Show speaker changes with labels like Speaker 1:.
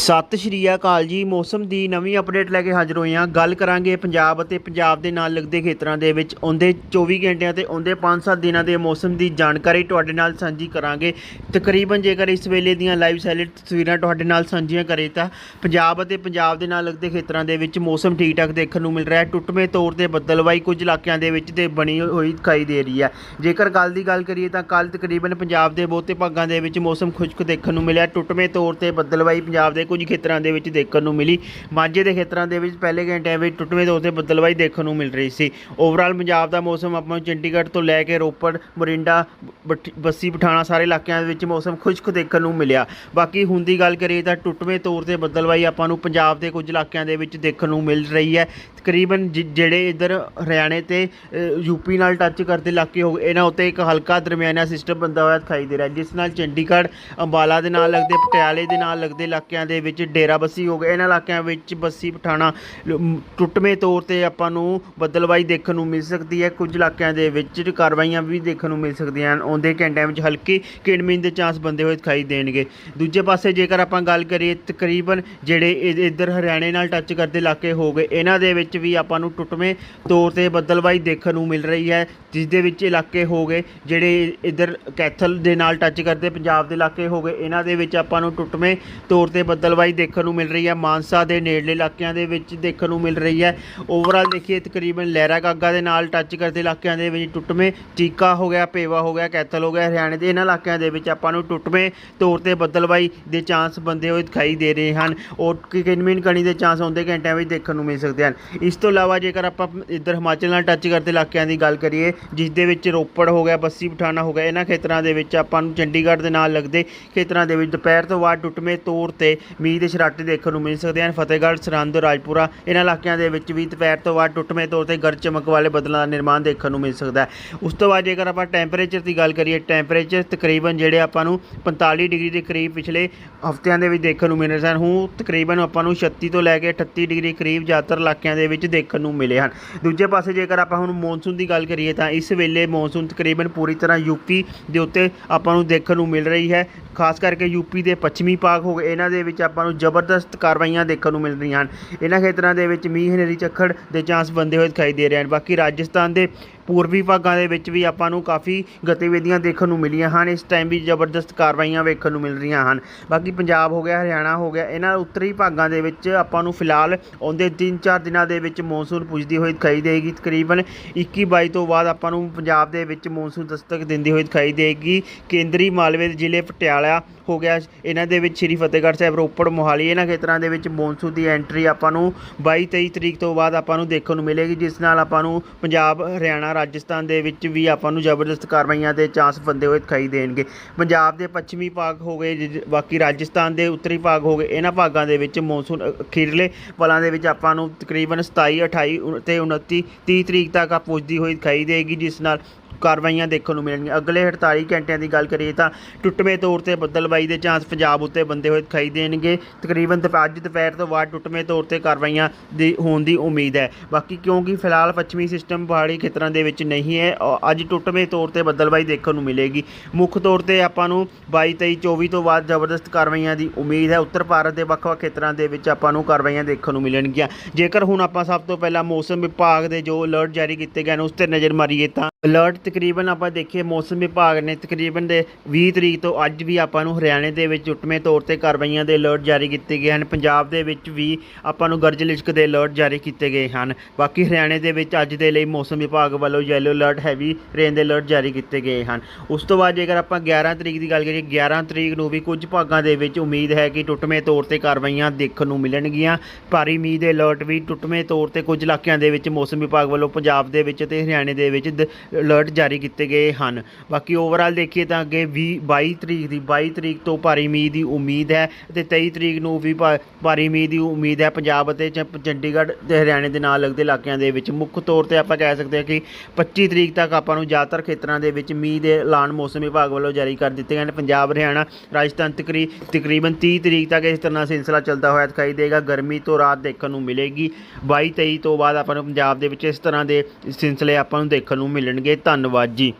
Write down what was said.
Speaker 1: ਸਤਿ ਸ਼੍ਰੀ ਅਕਾਲ ਜੀ। ਮੌਸਮ ਦੀ ਨਵੀਂ ਅਪਡੇਟ ਲੈ ਕੇ ਹਾਜ਼ਰ ਹੋਏ ਹਾਂ। ਗੱਲ ਕਰਾਂਗੇ ਪੰਜਾਬ ਅਤੇ ਪੰਜਾਬ ਦੇ ਨਾਲ ਲੱਗਦੇ ਖੇਤਰਾਂ ਦੇ ਵਿੱਚ। ਆਉਂਦੇ 24 ਘੰਟਿਆਂ ਤੇ ਆਉਂਦੇ 5-7 ਦਿਨਾਂ ਦੇ ਮੌਸਮ ਦੀ ਜਾਣਕਾਰੀ ਤੁਹਾਡੇ ਨਾਲ ਸਾਂਝੀ ਕਰਾਂਗੇ। ਤਕਰੀਬਨ ਜੇਕਰ ਇਸ ਵੇਲੇ ਦੀਆਂ ਲਾਈਵ ਸੈਲਿਡ ਤਸਵੀਰਾਂ ਤੁਹਾਡੇ ਨਾਲ ਸਾਂਝੀਆਂ ਕਰੇ ਤਾਂ ਪੰਜਾਬ ਅਤੇ ਪੰਜਾਬ ਦੇ ਨਾਲ ਲੱਗਦੇ ਖੇਤਰਾਂ ਦੇ ਵਿੱਚ ਮੌਸਮ ਠੀਕ ਠਾਕ ਦੇਖਣ ਨੂੰ ਮਿਲ ਰਿਹਾ ਹੈ। ਟੁੱਟਵੇਂ ਤੌਰ ਤੇ ਬੱਦਲਵਾਈ ਕੁਝ ਇਲਾਕਿਆਂ ਦੇ ਵਿੱਚ ਤੇ ਬਣੀ ਹੋਈ ਦਿਖਾਈ ਦੇ ਰਹੀ ਹੈ। ਜੇਕਰ ਕੱਲ ਦੀ ਗੱਲ ਕਰੀਏ ਤਾਂ ਕੱਲ ਤਕਰੀਬਨ ਪੰਜਾਬ ਦੇ ਬਹੁਤੇ ਭਾਗਾਂ ਦੇ ਵਿੱਚ ਮੌਸਮ ਖੁਸ਼ਕ ਦੇਖਣ ਨੂੰ ਮਿਲਿਆ। ਟੁੱਟਵੇਂ ਤੌਰ ਤੇ ਬੱਦਲਵਾਈ ਪੰਜਾਬ ਦੇ ਕੁਝ ਖੇਤਰਾਂ ਦੇ ਵਿੱਚ ਦੇਖਣ ਨੂੰ ਮਿਲੀ। ਮਾਝੇ ਦੇ ਖੇਤਰਾਂ ਦੇ ਵਿੱਚ ਪਹਿਲੇ ਘੰਟਿਆਂ ਵਿੱਚ ਟੁੱਟਵੇਂ ਤੌਰ ਤੇ ਬੱਦਲਵਾਈ ਦੇਖਣ ਨੂੰ ਮਿਲ ਰਹੀ ਸੀ। ਓਵਰਆਲ ਪੰਜਾਬ ਦਾ ਮੌਸਮ ਆਪਾਂ ਨੂੰ ਚੰਡੀਗੜ੍ਹ ਤੋਂ ਲੈ ਕੇ ਰੋਪੜ ਮੋਰਿੰਡਾ ਬਠ- ਬੱਸੀ ਪਠਾਣਾ ਸਾਰੇ ਇਲਾਕਿਆਂ ਦੇ ਵਿੱਚ ਮੌਸਮ ਖੁਸ਼ਕ ਦੇਖਣ ਨੂੰ ਮਿਲਿਆ। ਬਾਕੀ ਹੁਣ ਦੀ ਗੱਲ ਕਰੀਏ ਤਾਂ ਟੁੱਟਵੇਂ ਤੌਰ ਤੇ ਬੱਦਲਵਾਈ ਆਪਾਂ ਨੂੰ ਪੰਜਾਬ ਦੇ ਕੁਝ ਇਲਾਕਿਆਂ ਦੇ ਵਿੱਚ ਦੇਖਣ ਨੂੰ ਮਿਲ ਰਹੀ ਹੈ। ਤਕਰੀਬਨ ਜਿ- ਜਿਹੜੇ ਇਧਰ ਹਰਿਆਣੇ ਤੇ ਅ, ਯੂਪੀ ਨਾਲ ਟੱਚ ਕਰਦੇ ਇਲਾਕੇ ਹੋ ਇਹਨਾਂ ਉੱਤੇ ਇੱਕ ਹਲਕਾ ਦਰਮਿਆਨਾ ਸਿਸਟਮ ਬੰਦਾ ਹੋਇਆ ਦਿਖਾਈ ਦੇ ਰਿਹਾ ਜਿਸ ਨਾਲ ਚੰਡੀਗੜ੍ਹ ਅੰਬਾਲਾ ਦੇ ਨਾਲ ਲੱਗਦੇ ਪਟਿਆਲੇ ਦੇ ਨਾਲ ਲੱਗਦੇ ਇਲਾਕਿਆਂ ਦੇ ਵਿੱਚ ਡੇਰਾ ਬੱਸੀ ਹੋ ਗਏ ਇਹਨਾਂ ਇਲਾਕਿਆਂ ਵਿੱਚ ਬੱਸੀ, ਪਠਾਣਾ ਟੁੱਟਵੇਂ ਤੌਰ ਤੇ ਆਪਾਂ ਨੂੰ ਬੱਦਲਵਾਈ ਦੇਖਣ ਨੂੰ ਮਿਲ ਸਕਦੀ ਹੈ। ਕੁਝ ਇਲਾਕਿਆਂ ਦੇ ਵਿੱਚ ਕਾਰਵਾਈਆਂ ਵੀ ਦੇਖਣ ਨੂੰ ਮਿਲ ਸਕਦੀਆਂ ਹਨ। ਆਉਂਦੇ ਘੰਟਿਆਂ ਵਿੱਚ ਹਲਕੀ ਕਿਣਮੀਨ ਦੇ ਚਾਂਸ ਬੰਦੇ ਹੋਏ ਦਿਖਾਈ ਦੇਣਗੇ। ਦੂਜੇ ਪਾਸੇ ਜੇਕਰ ਆਪਾਂ ਗੱਲ ਕਰੀਏ, ਤਕਰੀਬਨ ਜਿਹੜੇ ਇ- ਇੱਧਰ ਹਰਿਆਣੇ ਨਾਲ ਟੱਚ ਕਰਦੇ ਇਲਾਕੇ ਹੋ ਗਏ, ਇਹਨਾਂ ਦੇ ਵਿੱਚ ਵੀ ਆਪਾਂ ਨੂੰ ਟੁੱਟਵੇਂ ਤੌਰ ਤੇ ਬੱਦਲਵਾਈ ਦੇਖਣ ਨੂੰ ਮਿਲ ਰਹੀ ਹੈ। ਜਿਸ ਦੇ ਵਿੱਚ ਇਲਾਕੇ ਹੋ ਗਏ, ਜਿਹੜੇ ਇੱਧਰ ਕੈਥਲ ਦੇ ਨਾਲ ਟੱਚ ਕਰਦੇ, ਪੰਜਾਬ ਦੇ ਇਲਾਕੇ ਹੋ ਗਏ, ਇਹਨਾਂ ਦੇ ਵਿੱਚ ਆਪਾਂ ਨੂੰ ਟੁੱਟਵੇਂ ਤੌਰ ਤੇ ਬੱਦਲਵਾਈ ਦੇਖਣ ਨੂੰ ਮਿਲ ਰਹੀ ਹੈ। ਮਾਨਸਾ ਦੇ ਨੇੜਲੇ ਇਲਾਕਿਆਂ ਦੇ ਵਿੱਚ ਦੇਖਣ ਨੂੰ ਮਿਲ ਰਹੀ ਹੈ। ਓਵਰਆਲ ਦੇਖੀਏ ਤਕਰੀਬਨ ਲਹਿਰਾ ਗਾਗਾ ਦੇ ਨਾਲ ਟੱਚ ਕਰਦੇ ਇਲਾਕਿਆਂ ਦੇ ਵਿੱਚ ਟੁੱਟਵੇਂ ਚੀਕਾ ਹੋ ਗਿਆ, ਪੇਵਾ ਹੋ ਗਿਆ, ਕੈਥਲ ਹੋ ਗਿਆ। ਹਰਿਆਣੇ ਦੇ ਇਹਨਾਂ ਇਲਾਕਿਆਂ ਦੇ ਵਿੱਚ ਆਪਾਂ ਨੂੰ ਟੁੱਟਵੇਂ ਤੌਰ ਤੇ ਬੱਦਲਵਾਈ ਦੇ ਚਾਂਸ ਬੰਦੇ ਹੋਏ ਦਿਖਾਈ ਦੇ ਰਹੇ ਹਨ। ਔਰ ਕਿਨਮਿਨ ਕਣੀ ਦੇ ਚਾਂਸ ਆਉਂਦੇ ਘੰਟਿਆਂ ਵਿੱਚ ਦੇਖਣ ਨੂੰ ਮਿਲ ਸਕਦੇ ਹਨ। ਇਸ ਤੋਂ ਇਲਾਵਾ ਜੇਕਰ ਆਪਾਂ ਇੱਧਰ ਹਿਮਾਚਲ ਨਾਲ ਟੱਚ ਕਰਦੇ ਇਲਾਕਿਆਂ ਦੀ ਗੱਲ ਕਰੀਏ, ਜਿਸ ਦੇ ਵਿੱਚ ਰੋਪੜ ਹੋ ਗਿਆ, ਬੱਸੀ ਪਠਾਣਾ ਹੋ ਗਿਆ, ਇਹਨਾਂ ਖੇਤਰਾਂ ਦੇ ਵਿੱਚ ਆਪਾਂ ਨੂੰ ਚੰਡੀਗੜ੍ਹ ਦੇ ਨਾਲ ਲੱਗਦੇ ਖੇਤਰਾਂ ਦੇ ਵਿੱਚ ਦੁਪਹਿਰ ਤੋਂ ਬਾਅਦ ਟੁੱਟਵੇਂ ਤੌਰ ਤੇ ਮੀਂਹ ਦੇ ਛਰਾਟੇ ਦੇਖਣ ਨੂੰ ਮਿਲ ਸਕਦੇ ਹਨ। ਫਤਿਹਗੜ੍ਹ, ਸਰਹੰਦ, ਰਾਜਪੁਰਾ, ਇਹਨਾਂ ਇਲਾਕਿਆਂ ਦੇ ਵਿੱਚ ਵੀ ਦੁਪਹਿਰ ਤੋਂ ਬਾਅਦ ਟੁੱਟਵੇਂ ਤੌਰ ਤੇ ਗਰਜ ਚਮਕ ਵਾਲੇ ਬੱਦਲਾਂ ਦਾ ਨਿਰਮਾਣ ਦੇਖਣ ਨੂੰ ਮਿਲ ਸਕਦਾ ਹੈ। ਉਸ ਤੋਂ ਬਾਅਦ ਜੇਕਰ ਆਪਾਂ ਟੈਂਪਰੇਚਰ ਦੀ ਗੱਲ ਕਰੀਏ ਟੈਂਪਰੇਚਰ ਤਕਰੀਬਨ ਜਿਹੜੇ ਆਪਾਂ ਨੂੰ 45 ਡਿਗਰੀ ਦੇ ਕਰੀਬ ਪਿਛਲੇ ਹਫ਼ਤਿਆਂ ਦੇ ਵਿੱਚ ਦੇਖਣ ਨੂੰ ਮਿਲ ਰਹੇ ਸਨ ਹੁਣ ਤਕਰੀਬਨ ਆਪਾਂ ਨੂੰ 36 ਤੋਂ ਲੈ ਕੇ 38 ਡਿਗਰੀ ਕਰੀਬ ਜ਼ਿਆਦਾਤਰ ਇਲਾਕਿਆਂ ਦੇ ਵਿੱਚ ਦੇਖਣ ਨੂੰ ਮਿਲੇ ਹਨ। ਦੂਜੇ ਪਾਸੇ ਜੇਕਰ ਆਪਾਂ ਹੁਣ ਮੌਨਸੂਨ ਦੀ ਗੱਲ ਕਰੀਏ ਤਾਂ ਇਸ ਵੇਲੇ ਮੌਨਸੂਨ ਤਕਰੀਬਨ ਪੂਰੀ ਤਰ੍ਹਾਂ ਯੂਪੀ ਦੇ ਉੱਤੇ ਆਪਾਂ ਨੂੰ ਦੇਖਣ ਨੂੰ ਮਿਲ ਰਹੀ ਹੈ। ਖਾਸ ਕਰਕੇ ਯੂਪੀ ਦੇ ਪੱਛਮੀ ਭਾਗ ਹੋ ਗਏ, ਇਹਨਾਂ ਦੇ ਵਿੱਚ ਆਪਾਂ ਨੂੰ ਜ਼ਬਰਦਸਤ ਕਾਰਵਾਈਆਂ ਦੇਖਣ ਨੂੰ ਮਿਲ ਰਹੀਆਂ ਹਨ। ਇਹਨਾਂ ਖੇਤਰਾਂ ਦੇ ਵਿੱਚ ਮੀਂਹ ਹਨੇਰੀ, ਝੱਖੜ ਦੇ ਚਾਂਸ ਬੰਦੇ ਹੋਏ ਦਿਖਾਈ ਦੇ ਰਹੇ ਹਨ। ਬਾਕੀ ਰਾਜਸਥਾਨ ਦੇ ਪੂਰਬੀ ਭਾਗਾਂ ਦੇ ਵਿੱਚ ਵੀ ਆਪਾਂ ਨੂੰ ਕਾਫੀ ਗਤੀਵਿਧੀਆਂ ਦੇਖਣ ਨੂੰ ਮਿਲੀਆਂ ਹਨ, ਇਸ ਟਾਈਮ ਵੀ ਜ਼ਬਰਦਸਤ ਕਾਰਵਾਈਆਂ ਵੇਖਣ ਨੂੰ ਮਿਲ ਰਹੀਆਂ ਹਨ। ਬਾਕੀ ਪੰਜਾਬ ਹੋ ਗਿਆ, ਹਰਿਆਣਾ ਹੋ ਗਿਆ, ਇਹਨਾਂ ਉੱਤਰੀ ਭਾਗਾਂ ਦੇ ਵਿੱਚ ਆਪਾਂ ਨੂੰ ਫਿਲਹਾਲ ਆਉਂਦੇ 3-4 ਦਿਨਾਂ ਦੇ ਵਿੱਚ ਮੌਨਸੂਨ ਪੁੱਜਦੀ ਹੋਈ ਦਿਖਾਈ ਦੇਗੀ। ਤਕਰੀਬਨ 21-22 ਤੋਂ ਬਾਅਦ ਆਪਾਂ ਨੂੰ ਪੰਜਾਬ ਦੇ ਵਿੱਚ ਮੌਨਸੂਨ ਦਸਤਕ ਦਿੰਦੀ ਹੋਈ ਦਿਖਾਈ ਦੇਗੀ। ਕੇਂਦਰੀ ਮਾਲਵੇ ਜ਼ਿਲ੍ਹੇ ਪਟਿਆਲਾ ਹੋ ਗਿਆ, ਇਹਨਾਂ ਦੇ ਵਿੱਚ ਸ੍ਰੀ ਫਤਿਹਗੜ੍ਹ ਸਾਹਿਬ ਰੋਪੜ ਮੋਹਾਲੀ, ਇਹਨਾਂ ਖੇਤਰਾਂ ਦੇ ਵਿੱਚ ਮੌਨਸੂਨ ਦੀ ਐਂਟਰੀ ਆਪਾਂ ਨੂੰ 22-23 ਤਰੀਕ ਤੋਂ ਬਾਅਦ ਆਪਾਂ ਨੂੰ ਦੇਖਣ ਨੂੰ ਮਿਲੇਗੀ, ਜਿਸ ਨਾਲ ਆਪਾਂ ਨੂੰ ਪੰਜਾਬ, ਹਰਿਆਣਾ ਰਾਜਸਥਾਨ ਦੇ ਵਿੱਚ ਵੀ ਆਪਾਂ ਨੂੰ ਜ਼ਬਰਦਸਤ ਕਾਰਵਾਈਆਂ ਦੇ ਚਾਂਸ ਬੰਦੇ ਹੋਏ ਦਿਖਾਈ ਦੇਣਗੇ। ਪੰਜਾਬ ਦੇ ਪੱਛਮੀ ਭਾਗ ਹੋ ਗਏ, ਜਿ- ਬਾਕੀ ਰਾਜਸਥਾਨ ਦੇ ਉੱਤਰੀ ਭਾਗ ਹੋ ਗਏ। ਇਹਨਾਂ ਭਾਗਾਂ ਦੇ ਵਿੱਚ ਮੌਨਸੂਨ ਅਖੀਰਲੇ ਪਲਾਂ ਦੇ ਵਿੱਚ ਆਪਾਂ ਨੂੰ ਤਕਰੀਬਨ 27 28 ਉਨ- ਤੇ 29 30 ਤਰੀਕ ਤੱਕ ਆ ਪੁੱਜਦੀ ਹੋਈ ਦਿਖਾਈ ਦੇਗੀ, ਜਿਸ ਨਾਲ ਕਾਰਵਾਈਆਂ ਦੇਖਣ ਨੂੰ ਮਿਲਣਗੀਆਂ। ਅਗਲੇ 48 ਘੰਟਿਆਂ ਦੀ ਗੱਲ ਕਰੀਏ ਤਾਂ ਟੁੱਟਵੇਂ ਤੌਰ ਤੇ ਬੱਦਲਬਾਈ ਦੇ ਚਾਂਸ ਪੰਜਾਬ ਉੱਤੇ ਬੰਦੇ ਹੋਏ ਦਿਖਾਈ ਦੇਣਗੇ। ਤਕਰੀਬਨ ਦੁਪ- ਅੱਜ ਦੁਪਹਿਰ ਤੋਂ ਬਾਅਦ ਟੁੱਟਵੇਂ ਤੌਰ ਤੇ ਕਾਰਵਾਈਆਂ ਦੀ ਹੋਣ ਦੀ ਉਮੀਦ ਹੈ। ਬਾਕੀ ਕਿਉਂਕਿ ਫਿਲਹਾਲ ਪੱਛਮੀ ਸਿਸਟਮ ਪਹਾੜੀ ਖੇਤਰਾਂ ਦੇ ਵਿੱਚ ਨਹੀਂ ਹੈ, ਅ- ਅੱਜ ਟੁੱਟਵੇਂ ਤੌਰ ਤੇ ਬੱਦਲਬਾਈ ਦੇਖਣ ਨੂੰ ਮਿਲੇਗੀ। ਮੁੱਖ ਤੌਰ ਤੇ ਆਪਾਂ ਨੂੰ 22 23 24 ਤੋਂ ਬਾਅਦ ਜ਼ਬਰਦਸਤ ਕਾਰਵਾਈਆਂ ਦੀ ਉਮੀਦ ਹੈ। ਉੱਤਰ ਭਾਰਤ ਦੇ ਵੱਖ-ਵੱਖ ਖੇਤਰਾਂ ਦੇ ਵਿੱਚ ਆਪਾਂ ਨੂੰ ਕਾਰਵਾਈਆਂ ਦੇਖਣ ਨੂੰ ਮਿਲਣਗੀਆਂ। ਜੇਕਰ ਹੁਣ ਆਪਾਂ ਸਭ ਤੋਂ ਪਹਿਲਾਂ ਮੌਸਮ ਵਿਭਾਗ ਦੇ ਜੋ ਅਲਰਟ ਜਾਰੀ ਕੀਤੇ ਗਏ ਨੇ, ਉਸ ਤੇ ਨਜ਼ਰ ਮਾਰੀਏ ਤਾਂ ਅਲਰਟ ਤਕਰੀਬਨ ਆਪਾਂ ਦੇਖੀਏ, ਮੌਸਮ ਵਿਭਾਗ ਨੇ ਤਕਰੀਬਨ ਦੇ 20 ਤਰੀਕ ਤੋਂ ਅੱਜ ਵੀ ਆਪਾਂ ਨੂੰ ਹਰਿਆਣੇ ਦੇ ਵਿੱਚ ਟੁੱਟਵੇਂ ਤੌਰ ਤੇ ਕਾਰਵਾਈਆਂ ਦੇ ਅਲਰਟ ਜਾਰੀ ਕੀਤੇ ਗਏ ਹਨ। ਪੰਜਾਬ ਦੇ ਵਿੱਚ ਵੀ ਆਪਾਂ ਨੂੰ ਗਰਜ ਲਿਸ਼ਕ ਦੇ ਅਲਰਟ ਜਾਰੀ ਕੀਤੇ ਗਏ ਹਨ। ਬਾਕੀ ਹਰਿਆਣੇ ਦੇ ਵਿੱਚ ਅੱਜ ਦੇ ਲਈ ਮੌਸਮ ਵਿਭਾਗ ਵੱਲੋਂ ਯੈਲੋ ਅਲਰਟ ਹੈਵੀ ਰੇਨ ਦੇ ਅਲਰਟ ਜਾਰੀ ਕੀਤੇ ਗਏ ਹਨ। ਉਸ ਤੋਂ ਬਾਅਦ ਜੇਕਰ ਆਪਾਂ 11 ਤਰੀਕ ਦੀ ਗੱਲ ਕਰੀਏ 11 ਤਰੀਕ ਨੂੰ ਵੀ ਕੁਝ ਭਾਗਾਂ ਦੇ ਵਿੱਚ ਉਮੀਦ ਹੈ ਕਿ ਟੁੱਟਵੇਂ ਤੌਰ ਤੇ ਕਾਰਵਾਈਆਂ ਦੇਖਣ ਨੂੰ ਮਿਲਣਗੀਆਂ। ਭਾਰੀ ਮੀਂਹ ਦੇ ਅਲਰਟ ਵੀ ਟੁੱਟਵੇਂ ਤੌਰ ਤੇ ਕੁਝ ਇਲਾਕਿਆਂ ਦੇ ਵਿੱਚ ਮੌਸਮ ਵਿਭਾਗ ਵੱਲੋਂ ਪੰਜਾਬ ਦੇ ਵਿੱਚ ਤੇ ਹਰਿਆਣੇ ਦੇ ਵਿੱਚ ਦ- ਅਲਰਟ ਜਾਰੀ ਕੀਤੇ ਗਏ ਹਨ। ਬਾਕੀ ਓਵਰਆਲ ਦੇਖੀਏ ਤਾਂ ਅੱਗੇ 20 22 ਤਰੀਕ ਦੀ 22 ਤਰੀਕ ਤੋਂ ਭਾਰੀ ਮੀਂਹ ਦੀ ਉਮੀਦ ਹੈ ਅਤੇ 23 ਤਰੀਕ ਨੂੰ ਵੀ ਭਾ- ਭਾਰੀ ਮੀਂਹ ਦੀ ਉਮੀਦ ਹੈ। ਪੰਜਾਬ ਅਤੇ ਚੰਡੀਗੜ੍ਹ ਤੇ ਹਰਿਆਣੇ ਦੇ ਨਾਲ ਲੱਗਦੇ ਇਲਾਕਿਆਂ ਦੇ ਵਿੱਚ ਮੁੱਖ ਤੌਰ ਤੇ ਆਪਾਂ ਕਹਿ ਸਕਦੇ ਹਾਂ ਕਿ 25 ਤਰੀਕ ਤੱਕ ਆਪਾਂ ਨੂੰ ਜ਼ਿਆਦਾਤਰ ਖੇਤਰਾਂ ਦੇ ਵਿੱਚ ਮੀਂਹ ਦੇ ਐਲਾਨ ਮੌਸਮ ਵਿਭਾਗ ਵੱਲੋਂ ਜਾਰੀ ਕਰ ਦਿੱਤੇ ਗਏ ਨੇ। ਪੰਜਾਬ, ਹਰਿਆਣਾ, ਰਾਜਸਥਾਨ ਤਕਰੀ, ਤਕਰੀਬਨ 30 ਤਰੀਕ ਤੱਕ ਇਸ ਤਰ੍ਹਾਂ ਸਿਲਸਿਲਾ ਚੱਲਦਾ ਹੋਇਆ ਦਿਖਾਈ ਦੇਗਾ। ਗਰਮੀ ਤੋਂ ਰਾਤ ਦੇਖਣ ਨੂੰ ਮਿਲੇਗੀ। 22 23 ਤੋਂ ਬਾਅਦ ਆਪਾਂ ਨੂੰ ਪੰਜਾਬ ਦੇ ਵਿੱਚ ਇਸ ਤਰ੍ਹਾਂ ਦੇ ਸਿਲਸਿਲੇ ਆਪਾਂ ਨੂੰ ਦੇਖਣ ਨੂੰ ਮਿਲਣਗੇ। ਧੰਨਵਾਦ ਜੀ।